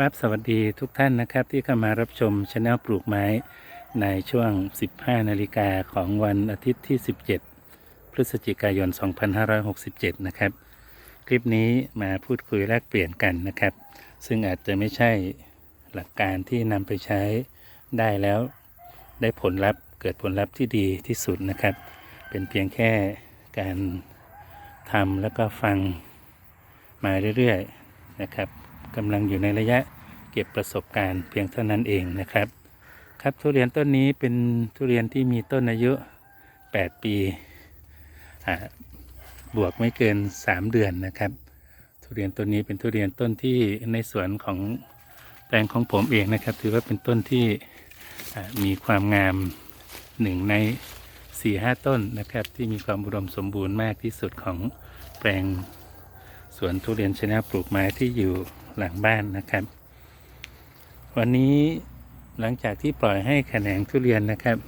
ครับสวัสดีทุกท่านนะครับที่เข้ามารับชมช anel ปลูกไม้ในช่วง 15 นาฬิกาของวันอาทิตย์ที่ 17 พฤศจิกายน 2567 นะครับ คลิปนี้มาพูดคุยแลกเปลี่ยนกันนะครับ ซึ่งอาจจะไม่ใช่หลักการที่นำไปใช้ได้แล้วได้ผลลัพธ์เกิดผลลัพธ์ที่ดีที่สุดนะครับ เป็นเพียงแค่การทำแล้วก็ฟังมาเรื่อยๆนะครับ กำลังอยู่ในระยะเก็บประสบการณ์เพียงเท่านั้นเองนะครับ ครับทุเรียนต้นนี้เป็นทุเรียนที่มีต้นอายุ 8 ปีบวกไม่เกิน 3 เดือนนะครับ ทุเรียนต้นนี้เป็นทุเรียนต้นที่ในสวนของแปลงของผมเองนะครับ ถือว่าเป็นต้นที่มีความงามหนึ่งใน4-5หต้นนะครับที่มีความอุดมสมบูรณ์มากที่สุดของแปลงสวนทุเรียนชนะปลูกไม้ที่อยู่ หลังบ้านนะครับ วันนี้หลังจากที่ปล่อยให้แขนงทุเรียนนะครับ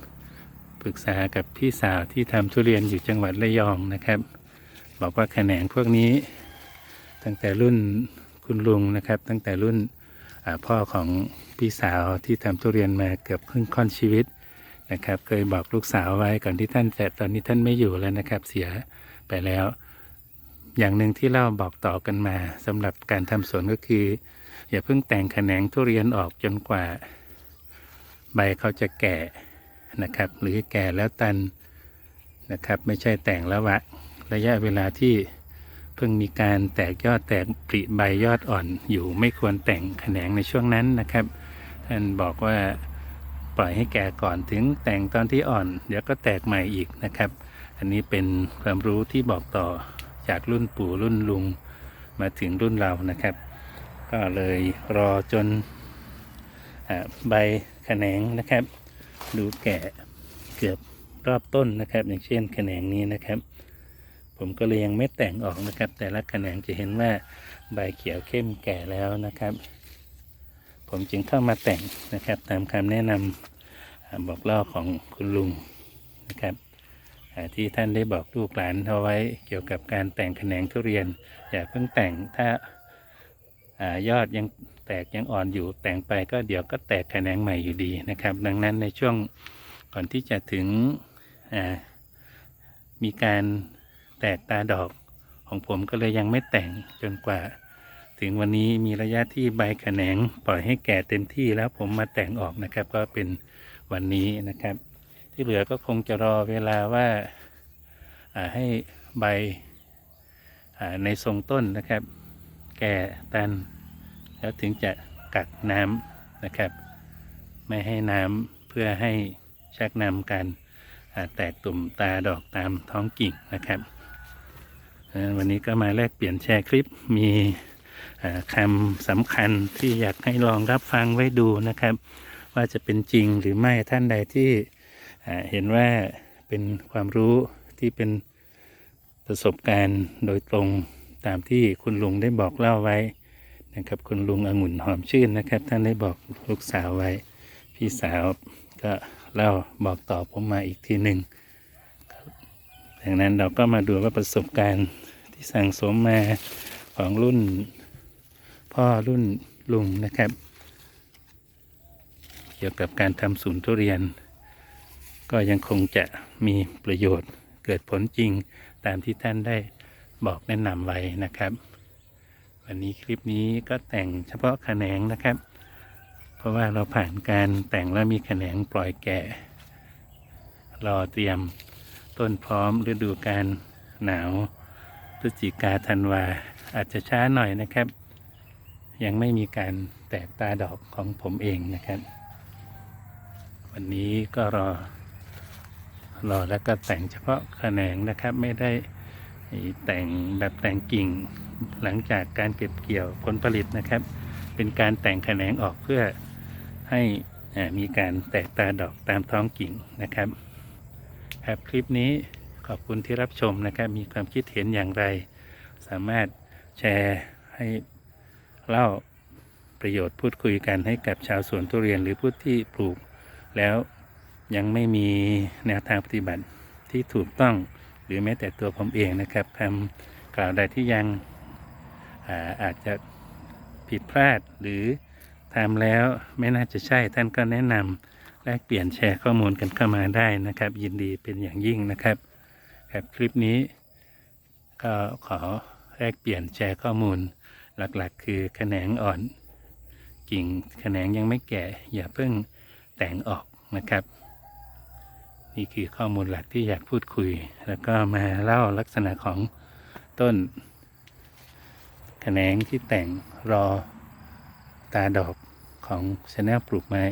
ปรึกษากับพี่สาวที่ทำทุเรียนอยู่จังหวัดระยองนะครับ บอกว่าแขนงพวกนี้ ตั้งแต่รุ่นคุณลุงนะครับ ตั้งแต่รุ่นพ่อของพี่สาวที่ทำทุเรียนมาเกือบครึ่งค่อนชีวิตนะครับ เคยบอกลูกสาวไว้ก่อนที่ท่านแต่ตอนนี้ท่านไม่อยู่แล้วนะครับ เสียไปแล้ว อย่างหนึ่งที่เล่าบอกต่อกันมาสำหรับการทำสวนก็คือ อย่าเพิ่งแต่งแขนงทุเรียนออกจนกว่า ใบเขาจะแก่นะครับ หรือแก่แล้วตันนะครับ ไม่ใช่แต่งแล้ววะระยะเวลาที่เพิ่งมีการแตกยอดแตกปริใบยอดอ่อนอยู่ไม่ควรแต่งแขนงในช่วงนั้นนะครับ ท่านบอกว่าปล่อยให้แก่ก่อนถึงแต่งตอนที่อ่อน เดี๋ยวก็แตกใหม่อีกนะครับ อันนี้เป็นความรู้ที่บอกต่อ จากรุ่นปู่รุ่นลุงมาถึงรุ่นเรานะครับ ก็เลยรอจนอใบแขนงนะครับ ดูแก่เกือบรอบต้นนะครับ อย่างเช่นแขนงนี้นะครับ ผมก็เลยยังไม่แต่งออกนะครับ แต่ละแขนงจะเห็นว่าใบเขียวเข้มแก่แล้วนะครับ ผมจึงเข้ามาแต่งนะครับ ตามคำแนะนำอ่าบอกเล่าของคุณลุงนะครับ ที่ท่านได้บอกลูกหลานเอาไว้เกี่ยวกับการแต่งแขนงทุเรียน อย่าเพิ่งแต่งถ้าอายอดยังแตกยังอ่อนอยู่แต่งไปก็เดี๋ยวก็แตกแขนงใหม่อยู่ดีนะครับ ดังนั้นในช่วงก่อนที่จะถึงมีการแตกตาดอกของผมก็เลยยังไม่แต่งจนกว่า ถึงวันนี้มีระยะที่ใบแขนงปล่อยให้แก่เต็มที่แล้วผมมาแต่งออกนะครับ ก็เป็นวันนี้นะครับ ที่เหลือก็คงจะรอเวลาว่าให้ใบในทรงต้นนะครับ แก่ตัน แล้วถึงจะกักน้ำนะครับ ไม่ให้น้ำเพื่อให้ชักนำการแตกตุ่มตาดอกตามท้องกิ่งนะครับ วันนี้ก็มาแลกเปลี่ยนแชร์คลิปมีคำสำคัญที่อยากให้ลองรับฟังไว้ดูนะครับ ว่าจะเป็นจริงหรือไม่ท่านใดที่ เห็นว่าเป็นความรู้ที่เป็นประสบการณ์โดยตรงตามที่คุณลุงได้บอกเล่าไว้นะครับคุณลุงองุ่นหอมชื่นนะครับ ท่านได้บอกลูกสาวไว้ พี่สาวก็เล่าบอกต่อผมมาอีกทีหนึ่งดังนั้นเราก็มาดูว่าประสบการณ์ที่สั่งสมมาของรุ่นพ่อรุ่นลุงนะครับ เกี่ยวกับการทำศูนย์ทุเรียน ก็ยังคงจะมีประโยชน์เกิดผลจริงตามที่ท่านได้บอกแนะนำไว้นะครับ วันนี้คลิปนี้ก็แต่งเฉพาะแขนงนะครับ เพราะว่าเราผ่านการแต่งแล้วมีแขนงปล่อยแก่รอเตรียมต้นพร้อมฤดูการหนาวพฤศจิกาธันวาอาจจะช้าหน่อยนะครับ ยังไม่มีการแตกตาดอกของผมเองนะครับ วันนี้ก็รอ รอแล้วก็แต่งเฉพาะแขนงนะครับ ไม่ได้แต่งแบบแต่งกิ่งหลังจากการเก็บเกี่ยวผลผลิตนะครับ เป็นการแต่งแขนงออกเพื่อให้มีการแตกตาดอกตามท้องกิ่งนะครับครับคลิปนี้ขอบคุณที่รับชมนะครับ มีความคิดเห็นอย่างไร สามารถแชร์ให้เล่าประโยชน์พูดคุยกันให้กับชาวสวนทุเรียนหรือผู้ที่ปลูกแล้ว ยังไม่มีแนวทางปฏิบัติที่ถูกต้องหรือแม้แต่ตัวผมเองนะครับคำกล่าวใดที่ยังอาอาจจะผิดพลาดหรือตามแล้วไม่น่าจะใช่ท่านก็แนะนำแลกเปลี่ยนแชร์ข้อมูลกันเข้ามาได้นะครับ ยินดีเป็นอย่างยิ่งนะครับครับคลิปนี้ก็ขอแลกเปลี่ยนแชร์ข้อมูลหลักๆ คือแขนงอ่อนกิ่งแขนงยังไม่แก่อย่าเพิ่งแต่งออกนะครับ นี่คือข้อมูลหลักที่อยากพูดคุย แล้วก็มาเล่าลักษณะของต้นแขนงที่แต่งรอตาดอกของชาแนลปลูกไม้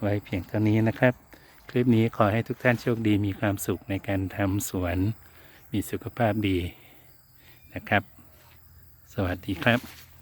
ไว้เพียงเท่านี้นะครับ คลิปนี้ขอให้ทุกท่านโชคดีมีความสุขในการทำสวน มีสุขภาพดีนะครับ สวัสดีครับ